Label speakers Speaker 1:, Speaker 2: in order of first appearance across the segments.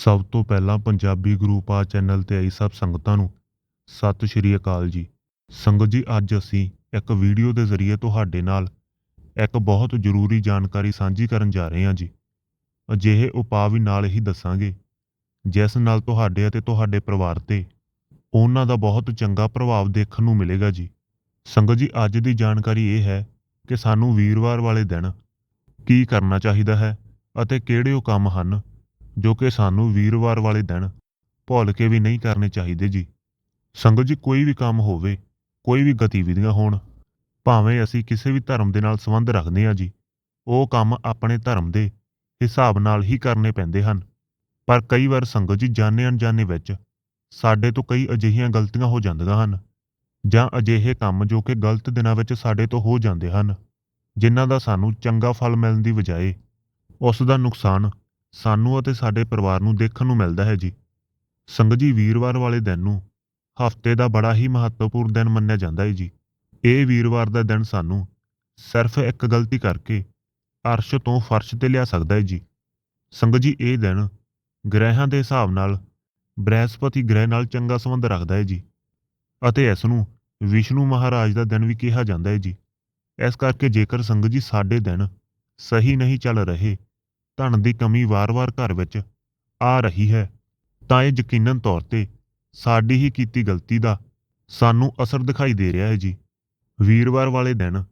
Speaker 1: ਸਭ ਤੋਂ ਪਹਿਲਾਂ ਪੰਜਾਬੀ ਗਰੁੱਪ ਆ ਚੈਨਲ ਤੇ ਆਈ ਸਭ ਸੰਗਤਾਂ ਨੂੰ। ਸਤਿ ਸ਼੍ਰੀ ਅਕਾਲ ਜੀ। ਸੰਗਤ ਜੀ, ਅੱਜ ਅਸੀਂ ਇੱਕ ਵੀਡੀਓ ਦੇ ਜ਼ਰੀਏ ਤੁਹਾਡੇ ਨਾਲ ਇੱਕ ਬਹੁਤ ਜ਼ਰੂਰੀ ਜਾਣਕਾਰੀ ਸਾਂਝੀ ਕਰਨ ਜਾ ਰਹੇ ਹਾਂ ਜੀ। ਅਜਿਹੇ ਉਪਾਅ ਵੀ ਨਾਲ ਹੀ ਦੱਸਾਂਗੇ। ਜਿਸ ਨਾਲ ਤੁਹਾਡੇ ਅਤੇ ਤੁਹਾਡੇ ਪਰਿਵਾਰ ਤੇ ਉਹਨਾਂ ਦਾ ਬਹੁਤ ਚੰਗਾ ਪ੍ਰਭਾਵ ਦੇਖਣ ਨੂੰ ਮਿਲੇਗਾ ਜੀ। ਸੰਗਤ ਜੀ, ਅੱਜ ਦੀ ਜਾਣਕਾਰੀ ਇਹ ਹੈ ਕਿ ਸਾਨੂੰ ਵੀਰਵਾਰ ਵਾਲੇ ਦਿਨ ਕੀ ਕਰਨਾ ਚਾਹੀਦਾ ਹੈ ਅਤੇ ਕਿਹੜੇ ਉਹ ਕੰਮ ਹਨ ਜੋ ਕਿ ਸਾਨੂੰ ਵੀਰਵਾਰ ਵਾਲੇ ਦਿਨ ਭੁੱਲ ਕੇ ਵੀ ਨਹੀਂ ਕਰਨੇ ਚਾਹੀਦੇ ਜੀ। ਸੰਗਤ ਜੀ, ਕੋਈ ਵੀ ਕੰਮ ਹੋਵੇ, ਕੋਈ ਵੀ ਗਤੀਵਿਧੀਆਂ ਹੋਣ, ਭਾਵੇਂ ਅਸੀਂ ਕਿਸੇ ਵੀ ਧਰਮ ਦੇ ਨਾਲ ਸੰਬੰਧ ਰੱਖਦੇ ਹਾਂ ਜੀ, ਉਹ ਕੰਮ ਆਪਣੇ ਧਰਮ ਦੇ ਹਿਸਾਬ ਨਾਲ ਹੀ ਕਰਨੇ ਪੈਂਦੇ ਹਨ। ਪਰ ਕਈ ਵਾਰ ਸੰਗਤ ਜੀ, ਜਾਣੇ ਅਣਜਾਣੇ ਵਿੱਚ ਸਾਡੇ ਤੋਂ ਕਈ ਅਜਿਹੀਆਂ ਗਲਤੀਆਂ ਹੋ ਜਾਂਦੀਆਂ ਹਨ, ਜਾਂ ਅਜਿਹੇ ਕੰਮ ਜੋ ਕਿ ਗਲਤ ਦਿਨਾਂ ਵਿੱਚ ਸਾਡੇ ਤੋਂ ਹੋ ਜਾਂਦੇ ਹਨ, ਜਿਨ੍ਹਾਂ ਦਾ ਸਾਨੂੰ ਚੰਗਾ ਫਲ ਮਿਲਣ ਦੀ ਬਜਾਏ ਉਸ ਦਾ ਨੁਕਸਾਨ ਸਾਨੂੰ ਅਤੇ ਸਾਡੇ ਪਰਿਵਾਰ ਨੂੰ ਦੇਖਣ ਨੂੰ ਮਿਲਦਾ ਹੈ ਜੀ। ਸੰਗਤ ਜੀ ਵੀਰਵਾਰ ਵਾਲੇ ਦਿਨ ਨੂੰ ਹਫ਼ਤੇ ਦਾ ਬੜਾ ਹੀ ਮਹੱਤਵਪੂਰਨ ਦਿਨ ਮੰਨਿਆ ਜਾਂਦਾ ਹੈ ਜੀ। ਇਹ ਵੀਰਵਾਰ ਦਾ ਦਿਨ ਸਾਨੂੰ ਸਿਰਫ ਇੱਕ ਗਲਤੀ ਕਰਕੇ ਅਰਸ਼ ਤੋਂ ਫਰਸ਼ ਤੇ ਲਿਆ ਸਕਦਾ ਹੈ ਜੀ। ਸੰਗਤ ਜੀ ਇਹ ਦਿਨ ਗ੍ਰਹਿਾਂ ਦੇ ਹਿਸਾਬ ਨਾਲ ਬ੍ਰਹਿਸਪਤੀ ਗ੍ਰਹਿ ਨਾਲ ਚੰਗਾ ਸੰਬੰਧ ਰੱਖਦਾ ਹੈ ਜੀ ਅਤੇ ਇਸ ਨੂੰ ਵਿਸ਼ਨੂੰ ਮਹਾਰਾਜ ਦਾ ਦਿਨ ਵੀ ਕਿਹਾ ਜਾਂਦਾ ਹੈ ਜੀ। ਇਸ ਕਰਕੇ ਜੇਕਰ ਸੰਗਤ ਜੀ ਸਾਡੇ ਦਿਨ ਸਹੀ ਨਹੀਂ ਚੱਲ ਰਹੇ ਧਨ ਦੀ ਕਮੀ ਵਾਰ-ਵਾਰ ਘਰ ਵਿੱਚ ਆ ਰਹੀ ਹੈ, ਤਾਂ ਇਹ ਯਕੀਨਨ ਤੌਰ ਤੇ ਸਾਡੀ ਹੀ ਕੀਤੀ ਗਲਤੀ ਦਾ ਸਾਨੂੰ ਅਸਰ ਦਿਖਾਈ ਦੇ ਰਿਹਾ ਹੈ ਜੀ। ਵੀਰਵਾਰ ਵਾਲੇ ਦਿਨ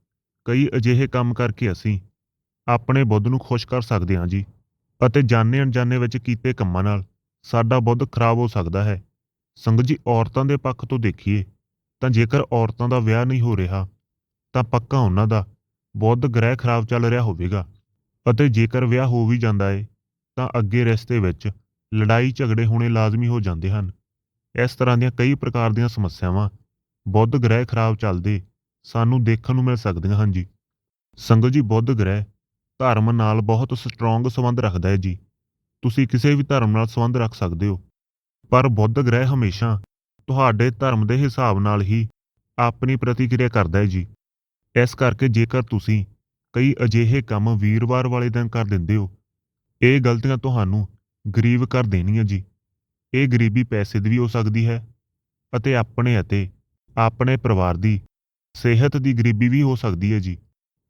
Speaker 1: ਕਈ ਅਜਿਹੇ ਕੰਮ ਕਰਕੇ ਅਸੀਂ ਆਪਣੇ ਬੁੱਧ ਨੂੰ ਖੁਸ਼ ਕਰ ਸਕਦੇ ਹਾਂ ਜੀ ਅਤੇ ਜਾਣੇ ਅਣਜਾਣੇ ਵਿੱਚ ਕੀਤੇ ਕੰਮਾਂ ਨਾਲ ਸਾਡਾ ਬੁੱਧ ਖਰਾਬ ਹੋ ਸਕਦਾ ਹੈ। ਸੰਗਤ ਜੀ, ਔਰਤਾਂ ਦੇ ਪੱਖ ਤੋਂ ਦੇਖੀਏ ਤਾਂ ਜੇਕਰ ਔਰਤਾਂ ਦਾ ਵਿਆਹ ਨਹੀਂ ਹੋ ਰਿਹਾ ਤਾਂ ਪੱਕਾ ਉਹਨਾਂ ਦਾ ਬੁੱਧ ਗ੍ਰਹਿ ਖਰਾਬ ਚੱਲ ਰਿਹਾ ਹੋਵੇਗਾ। ਅਤੇ ਜੇਕਰ ਵਿਆਹ ਹੋ ਵੀ ਜਾਂਦਾ ਏ, ਤਾਂ ਅੱਗੇ ਰਿਸ਼ਤੇ ਵਿੱਚ ਲੜਾਈ ਝਗੜੇ ਹੋਣੇ ਲਾਜ਼ਮੀ ਹੋ ਜਾਂਦੇ ਹਨ। ਇਸ ਤਰ੍ਹਾਂ ਦੀਆਂ ਕਈ ਪ੍ਰਕਾਰ ਦੀਆਂ ਸਮੱਸਿਆਵਾਂ ਬੁੱਧ ਗ੍ਰਹਿ ਖਰਾਬ ਚੱਲਦੇ ਸਾਨੂੰ ਦੇਖਣ ਨੂੰ ਮਿਲ ਸਕਦੀਆਂ ਹਨ ਜੀ। ਸੰਗਤ ਜੀ, ਬੁੱਧ ਗ੍ਰਹਿ ਧਰਮ ਨਾਲ ਬਹੁਤ ਸਟਰੋਂਗ ਸੰਬੰਧ ਰੱਖਦਾ ਹੈ ਜੀ। ਤੁਸੀਂ ਕਿਸੇ ਵੀ ਧਰਮ ਨਾਲ ਸੰਬੰਧ ਰੱਖ ਸਕਦੇ ਹੋ, ਪਰ ਬੁੱਧ ਗ੍ਰਹਿ ਹਮੇਸ਼ਾ ਤੁਹਾਡੇ ਧਰਮ ਦੇ ਹਿਸਾਬ ਨਾਲ ਹੀ ਆਪਣੀ ਪ੍ਰਤੀਕਿਰਿਆ ਕਰਦਾ ਹੈ ਜੀ। ਇਸ ਕਰਕੇ ਜੇਕਰ ਤੁਸੀਂ ਕਈ ਅਜਿਹੇ ਕੰਮ ਵੀਰਵਾਰ ਵਾਲੇ ਦਿਨ ਕਰ ਦਿੰਦੇ ਹੋ। ਇਹ ਗਲਤੀਆਂ ਤੁਹਾਨੂੰ ਗਰੀਬ ਕਰ ਦੇਣੀਆਂ ਜੀ। ਇਹ ਗਰੀਬੀ ਪੈਸੇ ਦੀ ਵੀ ਹੋ ਸਕਦੀ ਹੈ ਅਤੇ ਆਪਣੇ ਅਤੇ ਆਪਣੇ ਪਰਿਵਾਰ ਦੀ ਸਿਹਤ ਦੀ ਗਰੀਬੀ ਵੀ ਹੋ ਸਕਦੀ ਹੈ ਜੀ।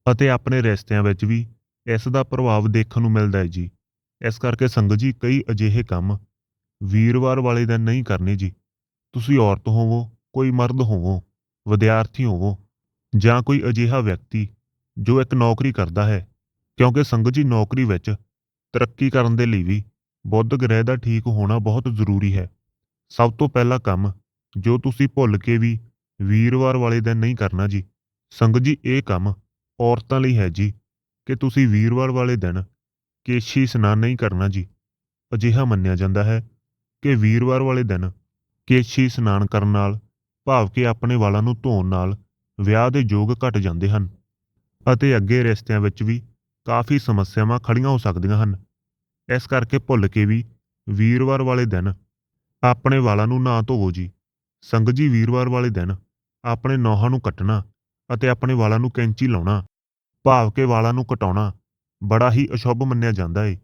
Speaker 1: ਅਤੇ ਆਪਣੇ ਰਿਸ਼ਤਿਆਂ ਵਿੱਚ ਵੀ ਇਸ ਦਾ ਪ੍ਰਭਾਵ ਦੇਖਣ ਨੂੰ ਮਿਲਦਾ ਹੈ ਜੀ। ਇਸ ਕਰਕੇ ਸੰਗਤ ਜੀ, ਕਈ ਅਜਿਹੇ ਕੰਮ ਵੀਰਵਾਰ ਵਾਲੇ ਦਿਨ ਨਹੀਂ ਕਰਨੇ ਜੀ। ਤੁਸੀਂ ਔਰਤ ਹੋਵੋ, ਕੋਈ ਮਰਦ ਹੋਵੋ, ਵਿਦਿਆਰਥੀ ਹੋਵੋ ਜਾਂ ਕੋਈ ਅਜਿਹਾ ਵਿਅਕਤੀ ਜੋ ਇੱਕ ਨੌਕਰੀ ਕਰਦਾ ਹੈ, ਕਿਉਂਕਿ ਸੰਗਤ ਜੀ ਨੌਕਰੀ ਵਿੱਚ ਤਰੱਕੀ ਕਰਨ ਦੇ ਲਈ ਵੀ ਬੁੱਧ ਗ੍ਰਹਿ ਦਾ ਠੀਕ ਹੋਣਾ ਬਹੁਤ ਜ਼ਰੂਰੀ ਹੈ। ਸਭ ਤੋਂ ਪਹਿਲਾ ਕੰਮ ਜੋ ਤੁਸੀਂ ਭੁੱਲ ਕੇ ਵੀ ਵੀਰਵਾਰ ਵਾਲੇ ਦਿਨ ਨਹੀਂ ਕਰਨਾ ਜੀ, ਸੰਗਤ ਜੀ ਇਹ ਕੰਮ ਔਰਤਾਂ ਲਈ ਹੈ ਜੀ ਕਿ ਤੁਸੀਂ ਵੀਰਵਾਰ ਵਾਲੇ ਦਿਨ ਕੇਸ਼ੀ ਇਸ਼ਨਾਨ ਨਹੀਂ ਕਰਨਾ ਜੀ। ਅਜਿਹਾ ਮੰਨਿਆ ਜਾਂਦਾ ਹੈ ਕਿ ਵੀਰਵਾਰ ਵਾਲੇ ਦਿਨ ਕੇਸ਼ੀ ਇਸ਼ਨਾਨ ਕਰਨ ਨਾਲ ਭਾਵ ਕਿ ਆਪਣੇ ਵਾਲਾਂ ਨੂੰ ਧੋਣ ਨਾਲ ਵਿਆਹ ਦੇ ਯੋਗ ਘਟ ਜਾਂਦੇ ਹਨ। ਅਤੇ ਅੱਗੇ ਰਿਸ਼ਤਿਆਂ ਵਿੱਚ ਵੀ ਕਾਫੀ ਸਮੱਸਿਆਵਾਂ ਖੜੀਆਂ ਹੋ ਸਕਦੀਆਂ ਹਨ। ਇਸ ਕਰਕੇ ਭੁੱਲ ਕੇ ਵੀ ਵੀਰਵਾਰ ਵਾਲੇ ਦਿਨ ਆਪਣੇ ਵਾਲਾਂ ਨੂੰ ਨਾ ਧੋਵੋ ਜੀ। ਸੰਗਤ ਜੀ, ਵੀਰਵਾਰ ਵਾਲੇ ਦਿਨ ਆਪਣੇ ਨੌਹਾਂ ਨੂੰ ਕੱਟਣਾ ਅਤੇ ਆਪਣੇ ਵਾਲਾਂ ਨੂੰ ਕੈਂਚੀ ਲਾਉਣਾ, ਭਾਵ ਕੇ ਵਾਲਾਂ ਨੂੰ ਕਟਾਉਣਾ ਬੜਾ ਹੀ ਅਸ਼ੁਭ ਮੰਨਿਆ ਜਾਂਦਾ ਏ।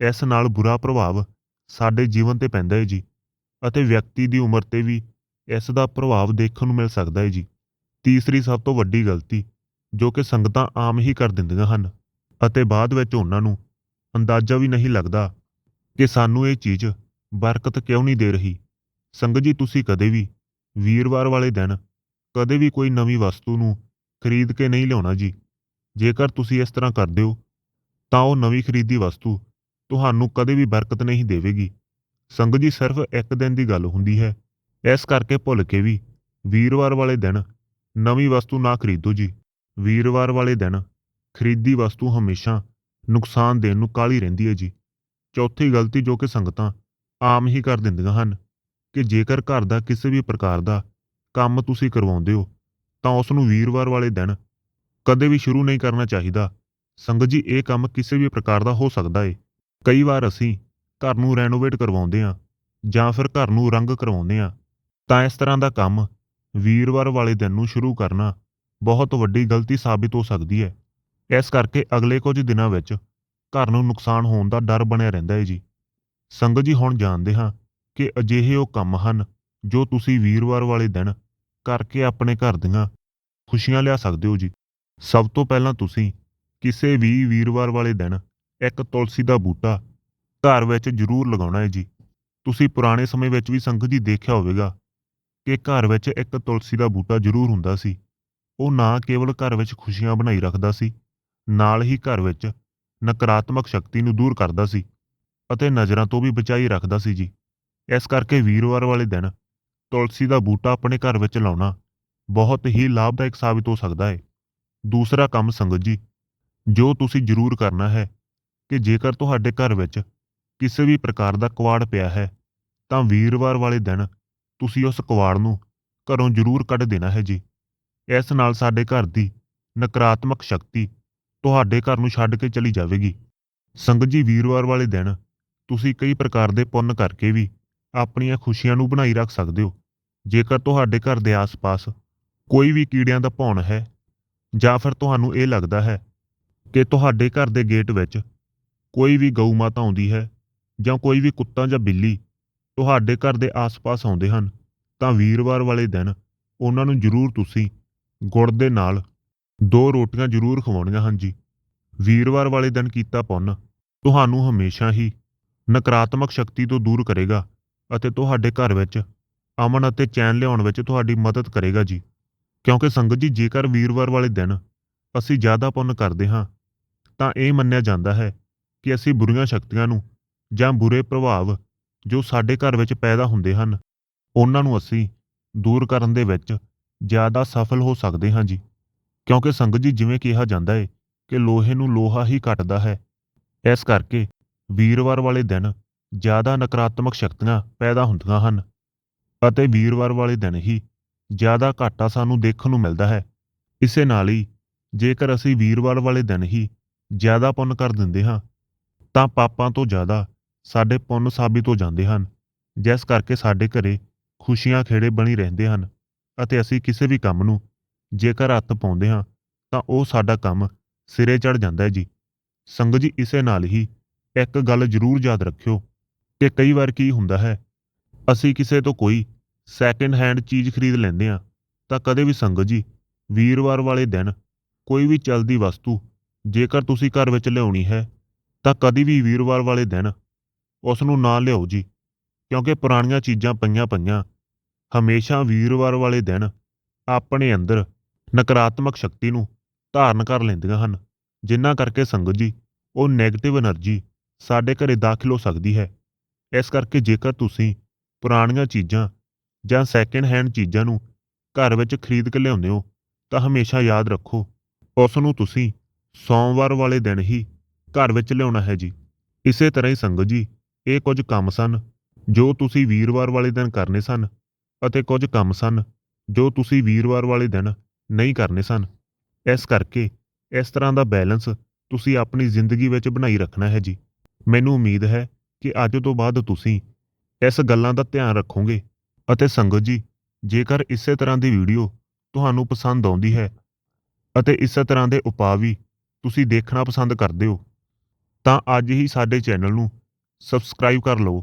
Speaker 1: ਇਸ ਨਾਲ ਬੁਰਾ ਪ੍ਰਭਾਵ ਸਾਡੇ ਜੀਵਨ ਤੇ ਪੈਂਦਾ ਏ ਜੀ ਅਤੇ ਵਿਅਕਤੀ ਦੀ ਉਮਰ ਤੇ ਵੀ ਇਸ ਦਾ ਪ੍ਰਭਾਵ ਦੇਖਣ ਨੂੰ ਮਿਲ ਸਕਦਾ ਹੈ ਜੀ। ਤੀਸਰੀ ਸਭ ਤੋਂ ਵੱਡੀ ਗਲਤੀ ਜੋ ਕਿ ਸੰਗਤਾਂ ਆਮ ਹੀ ਕਰ ਦਿੰਦੀਆਂ ਹਨ ਅਤੇ ਬਾਅਦ ਵਿੱਚ ਉਹਨਾਂ ਨੂੰ ਅੰਦਾਜ਼ਾ ਵੀ ਨਹੀਂ ਲੱਗਦਾ ਕਿ ਸਾਨੂੰ ਇਹ ਚੀਜ਼ ਬਰਕਤ ਕਿਉਂ ਨਹੀਂ ਦੇ ਰਹੀ। ਸੰਗਤ ਜੀ, ਤੁਸੀਂ ਕਦੇ ਵੀ ਵੀਰਵਾਰ ਵਾਲੇ ਦਿਨ ਕਦੇ ਵੀ ਕੋਈ ਨਵੀਂ ਵਸਤੂ ਨੂੰ ਖਰੀਦ ਕੇ ਨਹੀਂ ਲਿਆਉਣਾ ਜੀ। ਜੇਕਰ ਤੁਸੀਂ ਇਸ ਤਰ੍ਹਾਂ ਕਰਦੇ ਹੋ, ਤਾਂ ਉਹ ਨਵੀਂ ਖਰੀਦੀ ਵਸਤੂ ਤੁਹਾਨੂੰ ਕਦੇ ਵੀ ਬਰਕਤ ਨਹੀਂ ਦੇਵੇਗੀ। ਸੰਗਤ ਜੀ, ਸਿਰਫ ਇੱਕ ਦਿਨ ਦੀ ਗੱਲ ਹੁੰਦੀ ਹੈ। ਇਸ ਕਰਕੇ ਭੁੱਲ ਕੇ ਵੀ ਵੀਰਵਾਰ ਵਾਲੇ ਦਿਨ ਨਵੀਂ ਵਸਤੂ ਨਾ ਖਰੀਦੋ ਜੀ। ਵੀਰਵਾਰ ਵਾਲੇ ਦਿਨ ਖਰੀਦੀ ਵਸਤੂ ਹਮੇਸ਼ਾ ਨੁਕਸਾਨ ਦੇਣ ਨੂੰ ਕਾਲੀ ਰਹਿੰਦੀ ਹੈ ਜੀ। ਚੌਥੀ ਗਲਤੀ ਜੋ ਕਿ ਸੰਗਤਾਂ ਆਮ ਹੀ ਕਰ ਦਿੰਦੀਆਂ ਹਨ ਕਿ ਜੇਕਰ ਘਰ ਦਾ ਕਿਸੇ ਵੀ ਪ੍ਰਕਾਰ ਦਾ ਕੰਮ ਤੁਸੀਂ ਕਰਵਾਉਂਦੇ ਹੋ, ਤਾਂ ਉਸ ਨੂੰ ਵੀਰਵਾਰ ਵਾਲੇ ਦਿਨ ਕਦੇ ਵੀ ਸ਼ੁਰੂ ਨਹੀਂ ਕਰਨਾ ਚਾਹੀਦਾ। ਸੰਗਤ ਜੀ, ਇਹ ਕੰਮ ਕਿਸੇ ਵੀ ਪ੍ਰਕਾਰ ਦਾ ਹੋ ਸਕਦਾ ਏ। ਕਈ ਵਾਰ ਅਸੀਂ ਘਰ ਨੂੰ ਰੈਨੋਵੇਟ ਕਰਵਾਉਂਦੇ ਹਾਂ ਜਾਂ ਫਿਰ ਘਰ ਨੂੰ ਰੰਗ ਕਰਵਾਉਂਦੇ ਹਾਂ, ਤਾਂ ਇਸ ਤਰ੍ਹਾਂ ਦਾ ਕੰਮ ਵੀਰਵਾਰ ਵਾਲੇ ਦਿਨ ਨੂੰ ਸ਼ੁਰੂ ਕਰਨਾ ਬਹੁਤ ਵੱਡੀ ਗਲਤੀ ਸਾਬਿਤ ਹੋ ਸਕਦੀ ਹੈ। ਇਸ ਕਰਕੇ ਅਗਲੇ ਕੁਝ ਦਿਨਾਂ ਵਿੱਚ ਘਰ ਨੂੰ ਨੁਕਸਾਨ ਹੋਣ ਦਾ ਡਰ ਬਣਿਆ ਰਹਿੰਦਾ ਹੈ ਜੀ। ਸੰਗਤ ਜੀ, ਹੁਣ ਜਾਣਦੇ ਹਾਂ ਕਿ ਅਜਿਹੇ ਉਹ ਕੰਮ ਹਨ ਜੋ ਤੁਸੀਂ ਵੀਰਵਾਰ ਵਾਲੇ ਦਿਨ ਕਰਕੇ ਆਪਣੇ ਘਰ ਦੀਆਂ ਖੁਸ਼ੀਆਂ ਲਿਆ ਸਕਦੇ ਹੋ ਜੀ। ਸਭ ਤੋਂ ਪਹਿਲਾਂ ਤੁਸੀਂ ਕਿਸੇ ਵੀ ਵੀਰਵਾਰ ਵਾਲੇ ਦਿਨ ਇੱਕ ਤੁਲਸੀ ਦਾ ਬੂਟਾ ਘਰ ਵਿੱਚ ਜ਼ਰੂਰ ਲਗਾਉਣਾ ਹੈ ਜੀ। ਤੁਸੀਂ ਪੁਰਾਣੇ ਸਮੇਂ ਵਿੱਚ ਵੀ ਸੰਗਤ ਜੀ ਦੇਖਿਆ ਹੋਵੇਗਾ ਕਿ ਘਰ ਵਿੱਚ ਇੱਕ ਤੁਲਸੀ ਦਾ ਬੂਟਾ ਜ਼ਰੂਰ ਹੁੰਦਾ ਸੀ। ਉਹ ਨਾ ਕੇਵਲ ਘਰ ਵਿੱਚ ਖੁਸ਼ੀਆਂ ਬਣਾਈ ਰੱਖਦਾ ਸੀ, ਨਾਲ ਹੀ ਘਰ ਵਿੱਚ ਨਕਾਰਾਤਮਕ ਸ਼ਕਤੀ ਨੂੰ ਦੂਰ ਕਰਦਾ ਸੀ ਅਤੇ ਨਜ਼ਰਾਂ ਤੋਂ ਵੀ ਬਚਾਈ ਰੱਖਦਾ ਸੀ ਜੀ। ਇਸ ਕਰਕੇ ਵੀਰਵਾਰ ਵਾਲੇ ਦਿਨ ਤੁਲਸੀ ਦਾ ਬੂਟਾ ਆਪਣੇ ਘਰ ਵਿੱਚ ਲਾਉਣਾ ਬਹੁਤ ਹੀ ਲਾਭਦਾਇਕ ਸਾਬਿਤ ਹੋ ਸਕਦਾ ਹੈ ਦੂਸਰਾ ਕੰਮ ਸੰਗਤ ਜੀ, ਜੋ ਤੁਸੀਂ ਜ਼ਰੂਰ ਕਰਨਾ ਹੈ ਕਿ ਜੇਕਰ ਤੁਹਾਡੇ ਘਰ ਵਿੱਚ ਕਿਸੇ ਵੀ ਪ੍ਰਕਾਰ ਦਾ ਕਵਾੜ ਪਿਆ ਹੈ, ਤਾਂ ਵੀਰਵਾਰ ਵਾਲੇ ਦਿਨ ਤੁਸੀਂ ਉਸ ਕਵਾੜ ਨੂੰ ਘਰੋਂ ਜ਼ਰੂਰ ਕੱਢ ਦੇਣਾ ਹੈ ਜੀ। ਇਸ ਨਾਲ ਸਾਡੇ ਘਰ ਦੀ ਨਕਾਰਾਤਮਕ ਸ਼ਕਤੀ ਤੁਹਾਡੇ ਘਰ ਨੂੰ ਛੱਡ ਕੇ ਚਲੀ ਜਾਵੇਗੀ। ਸੰਗਤ ਜੀ, ਵੀਰਵਾਰ ਵਾਲੇ ਦਿਨ ਤੁਸੀਂ ਕਈ ਪ੍ਰਕਾਰ ਦੇ ਪੁੰਨ ਕਰਕੇ ਵੀ ਆਪਣੀਆਂ ਖੁਸ਼ੀਆਂ ਨੂੰ ਬਣਾਈ ਰੱਖ ਸਕਦੇ ਹੋ। ਜੇਕਰ ਤੁਹਾਡੇ ਘਰ ਦੇ ਆਸ-ਪਾਸ ਕੋਈ ਵੀ ਕੀੜਿਆਂ ਦਾ ਭੌਣ ਹੈ, ਜਾਂ ਫਿਰ ਤੁਹਾਨੂੰ ਇਹ ਲੱਗਦਾ ਹੈ ਕਿ ਤੁਹਾਡੇ ਘਰ ਦੇ ਗੇਟ ਵਿੱਚ ਕੋਈ ਵੀ ਗਊ ਮਾਤਾ ਆਉਂਦੀ ਹੈ, ਜਾਂ ਕੋਈ ਵੀ ਕੁੱਤਾ ਜਾਂ ਬਿੱਲੀ ਤੁਹਾਡੇ ਘਰ ਦੇ ਆਸ-ਪਾਸ ਆਉਂਦੇ ਹਨ, ਤਾਂ ਵੀਰਵਾਰ ਵਾਲੇ ਦਿਨ ਉਹਨਾਂ ਨੂੰ ਜ਼ਰੂਰ ਤੁਸੀਂ ਗੁੜ ਦੇ ਨਾਲ ਦੋ ਰੋਟੀਆਂ ਜ਼ਰੂਰ ਖਵਾਉਣੀਆਂ ਹਨ ਜੀ। ਵੀਰਵਾਰ ਵਾਲੇ ਦਿਨ ਕੀਤਾ ਪੁੰਨ ਤੁਹਾਨੂੰ ਹਮੇਸ਼ਾ ਹੀ ਨਕਾਰਾਤਮਕ ਸ਼ਕਤੀ ਤੋਂ ਦੂਰ ਕਰੇਗਾ ਅਤੇ ਤੁਹਾਡੇ ਘਰ ਵਿੱਚ ਅਮਨ ਅਤੇ ਚੈਨ ਲਿਆਉਣ ਵਿੱਚ ਤੁਹਾਡੀ ਮਦਦ ਕਰੇਗਾ ਜੀ। ਕਿਉਂਕਿ ਸੰਗਤ ਜੀ, ਜੇਕਰ ਵੀਰਵਾਰ ਵਾਲੇ ਦਿਨ ਅਸੀਂ ਜ਼ਿਆਦਾ ਪੁੰਨ ਕਰਦੇ ਹਾਂ, ਤਾਂ ਇਹ ਮੰਨਿਆ ਜਾਂਦਾ ਹੈ ਕਿ ਅਸੀਂ ਬੁਰੀਆਂ ਸ਼ਕਤੀਆਂ ਨੂੰ ਜਾਂ ਬੁਰੇ ਪ੍ਰਭਾਵ ਜੋ ਸਾਡੇ ਘਰ ਵਿੱਚ ਪੈਦਾ ਹੁੰਦੇ ਹਨ, ਉਹਨਾਂ ਨੂੰ ਅਸੀਂ ਦੂਰ ਕਰਨ ਦੇ ਵਿੱਚ ਜ਼ਿਆਦਾ ਸਫਲ ਹੋ ਸਕਦੇ ਹਾਂ ਜੀ। ਕਿਉਂਕਿ ਸੰਗਤ ਜੀ ਜਿਵੇਂ ਕਿਹਾ ਜਾਂਦਾ ਹੈ ਕਿ ਲੋਹੇ ਨੂੰ ਲੋਹਾ ਹੀ ਕੱਟਦਾ ਹੈ। ਇਸ ਕਰਕੇ ਵੀਰਵਾਰ ਵਾਲੇ ਦਿਨ ਜ਼ਿਆਦਾ ਨਕਾਰਾਤਮਕ ਸ਼ਕਤੀਆਂ ਪੈਦਾ ਹੁੰਦੀਆਂ ਹਨ ਅਤੇ ਵੀਰਵਾਰ ਵਾਲੇ ਦਿਨ ਹੀ ਜ਼ਿਆਦਾ ਘਾਟਾ ਸਾਨੂੰ ਦੇਖਣ ਨੂੰ ਮਿਲਦਾ ਹੈ। ਇਸੇ ਨਾਲ ਹੀ ਜੇਕਰ ਅਸੀਂ ਵੀਰਵਾਰ ਵਾਲੇ ਦਿਨ ਹੀ ਜ਼ਿਆਦਾ ਪੁੰਨ ਕਰ ਦਿੰਦੇ ਹਾਂ, ਤਾਂ ਪਾਪਾਂ ਤੋਂ ਜ਼ਿਆਦਾ ਸਾਡੇ ਪੁੰਨ ਸਾਬਿਤ ਹੋ ਜਾਂਦੇ ਹਨ, ਜਿਸ ਕਰਕੇ ਸਾਡੇ ਘਰੇ ਖੁਸ਼ੀਆਂ ਖੇੜੇ ਬਣੀ ਰਹਿੰਦੇ ਹਨ। ਅਤੇ ਅਸੀਂ ਕਿਸੇ ਵੀ ਕੰਮ ਨੂੰ ਜੇਕਰ ਹੱਥ ਪਾਉਂਦੇ ਹਾਂ, ਤਾਂ ਉਹ ਸਾਡਾ ਕੰਮ ਸਿਰੇ ਚੜ ਜਾਂਦਾ ਹੈ ਜੀ। ਸੰਗਤ ਜੀ, ਇਸੇ ਨਾਲ ਹੀ ਇੱਕ ਗੱਲ ਜ਼ਰੂਰ ਯਾਦ ਰੱਖਿਓ ਕਿ ਕਈ ਵਾਰ ਕੀ ਹੁੰਦਾ ਹੈ, ਅਸੀਂ ਕਿਸੇ ਤੋਂ ਕੋਈ ਸੈਕਿੰਡ ਹੈਂਡ ਚੀਜ਼ ਖਰੀਦ ਲੈਂਦੇ ਹਾਂ, ਤਾਂ ਕਦੇ ਵੀ ਸੰਗਤ ਜੀ, ਵੀਰਵਾਰ ਵਾਲੇ ਦਿਨ ਕੋਈ ਵੀ ਚਲਦੀ ਵਸਤੂ ਜੇਕਰ ਤੁਸੀਂ ਘਰ ਵਿੱਚ ਲਿਆਉਣੀ ਹੈ, ਤਾਂ ਕਦੀ ਵੀ ਵੀਰਵਾਰ ਵਾਲੇ ਦਿਨ ਉਸ ਨੂੰ ਨਾ ਲਿਆਓ ਜੀ, ਕਿਉਂਕਿ ਪੁਰਾਣੀਆਂ ਚੀਜ਼ਾਂ ਪਈਆਂ ਪਈਆਂ ਹਮੇਸ਼ਾ ਵੀਰਵਾਰ ਵਾਲੇ ਦਿਨ ਆਪਣੇ ਅੰਦਰ ਨਕਾਰਾਤਮਕ ਸ਼ਕਤੀ ਨੂੰ ਧਾਰਨ ਕਰ ਲੈਂਦੀਆਂ ਹਨ ਜਿਨ੍ਹਾਂ ਕਰਕੇ ਸੰਗਤ ਜੀ ਉਹ ਨੈਗੇਟਿਵ એનર્ਜੀ ਸਾਡੇ ਘਰੇ ਦਾਖਲ ਹੋ ਸਕਦੀ ਹੈ। ਇਸ ਕਰਕੇ ਜੇਕਰ ਤੁਸੀਂ ਪੁਰਾਣੀਆਂ ਚੀਜ਼ਾਂ ਜਾਂ ਸੈਕਿੰਡ ਹੈਂਡ ਚੀਜ਼ਾਂ ਨੂੰ ਘਰ ਵਿੱਚ ਖਰੀਦ ਕੇ ਲਿਆਉਂਦੇ ਹੋ, ਤਾਂ ਹਮੇਸ਼ਾ ਯਾਦ ਰੱਖੋ, ਉਸ ਨੂੰ ਤੁਸੀਂ ਸੋਮਵਾਰ ਵਾਲੇ ਦਿਨ ਹੀ ਘਰ ਵਿੱਚ ਲਿਆਉਣਾ ਹੈ ਜੀ। ਇਸੇ ਤਰ੍ਹਾਂ ਹੀ ਸੰਗਤ ਜੀ, ਇਹ ਕੁਝ ਕੰਮ ਸਨ ਜੋ ਤੁਸੀਂ ਵੀਰਵਾਰ ਵਾਲੇ ਦਿਨ ਕਰਨੇ ਸਨ। ਅਤੇ ਕੁਝ ਕੰਮ ਸਨ, ਜੋ ਤੁਸੀਂ ਵੀਰਵਾਰ ਵਾਲੇ ਦਿਨ ਨਹੀਂ ਕਰਨੇ ਸਨ। ਇਸ ਕਰਕੇ ਇਸ ਤਰ੍ਹਾਂ ਦਾ ਬੈਲੈਂਸ ਤੁਸੀਂ ਆਪਣੀ ਜ਼ਿੰਦਗੀ ਵਿੱਚ ਬਣਾਈ ਰੱਖਣਾ ਹੈ ਜੀ। ਮੈਨੂੰ ਉਮੀਦ ਹੈ ਕਿ ਅੱਜ ਤੋਂ ਬਾਅਦ ਤੁਸੀਂ ਇਸ ਗੱਲਾਂ ਦਾ ਧਿਆਨ ਰੱਖੋਗੇ। ਅਤੇ ਸੰਗਤ ਜੀ, ਜੇਕਰ ਇਸੇ ਤਰ੍ਹਾਂ ਦੀ ਵੀਡੀਓ ਤੁਹਾਨੂੰ ਪਸੰਦ ਆਉਂਦੀ ਹੈ ਅਤੇ ਇਸੇ ਤਰ੍ਹਾਂ ਦੇ ਉਪਾਅ ਵੀ ਤੁਸੀਂ ਦੇਖਣਾ ਪਸੰਦ ਕਰਦੇ ਹੋ, ਤਾਂ ਅੱਜ ਹੀ ਸਾਡੇ ਚੈਨਲ ਨੂੰ ਸਬਸਕ੍ਰਾਈਬ ਕਰ ਲਓ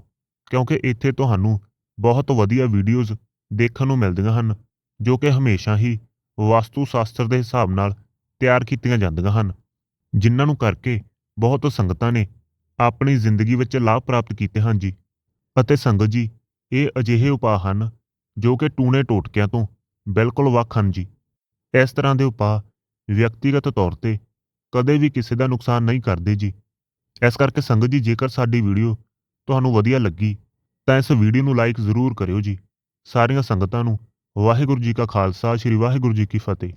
Speaker 1: ਕਿਉਂਕਿ ਇੱਥੇ ਤੁਹਾਨੂੰ ਬਹੁਤ ਵਧੀਆ ਵੀਡੀਓਜ਼ ਦੇਖਣ ਨੂੰ ਮਿਲਦੀਆਂ ਹਨ, ਜੋ ਕਿ ਹਮੇਸ਼ਾ ਹੀ ਵਾਸਤੂ ਸ਼ਾਸਤਰ ਦੇ ਹਿਸਾਬ ਨਾਲ ਤਿਆਰ ਕੀਤੀਆਂ ਜਾਂਦੀਆਂ ਹਨ, ਜਿਨ੍ਹਾਂ ਨੂੰ ਕਰਕੇ ਬਹੁਤ ਸੰਗਤਾਂ ਨੇ ਆਪਣੀ ਜ਼ਿੰਦਗੀ ਵਿੱਚ ਲਾਭ ਪ੍ਰਾਪਤ ਕੀਤੇ ਹਨ ਜੀ। ਅਤੇ ਸੰਗਤ ਜੀ, ਇਹ ਅਜਿਹੇ ਉਪਾਅ ਹਨ ਜੋ ਕਿ ਟੂਣੇ ਟੋਟਕਿਆਂ ਤੋਂ ਬਿਲਕੁਲ ਵੱਖ ਹਨ ਜੀ। ਇਸ ਤਰ੍ਹਾਂ ਦੇ ਉਪਾਅ ਵਿਅਕਤੀਗਤ ਤੌਰ ਤੇ ਕਦੇ ਵੀ ਕਿਸੇ ਦਾ ਨੁਕਸਾਨ ਨਹੀਂ ਕਰਦੇ ਜੀ। ਇਸ ਕਰਕੇ ਸੰਗਤ ਜੀ, ਜੇਕਰ ਸਾਡੀ ਵੀਡੀਓ ਤੁਹਾਨੂੰ ਵਧੀਆ ਲੱਗੀ, ਤਾਂ ਇਸ ਵੀਡੀਓ ਨੂੰ ਲਾਈਕ ਜ਼ਰੂਰ ਕਰਿਓ ਜੀ। ਸਾਰੀਆਂ ਸੰਗਤਾਂ ਨੂੰ ਵਾਹਿਗੁਰੂ ਜੀ ਕਾ ਖਾਲਸਾ ਸ੍ਰੀ ਵਾਹਿਗੁਰੂ ਜੀ ਕੀ ਫਤਿਹ।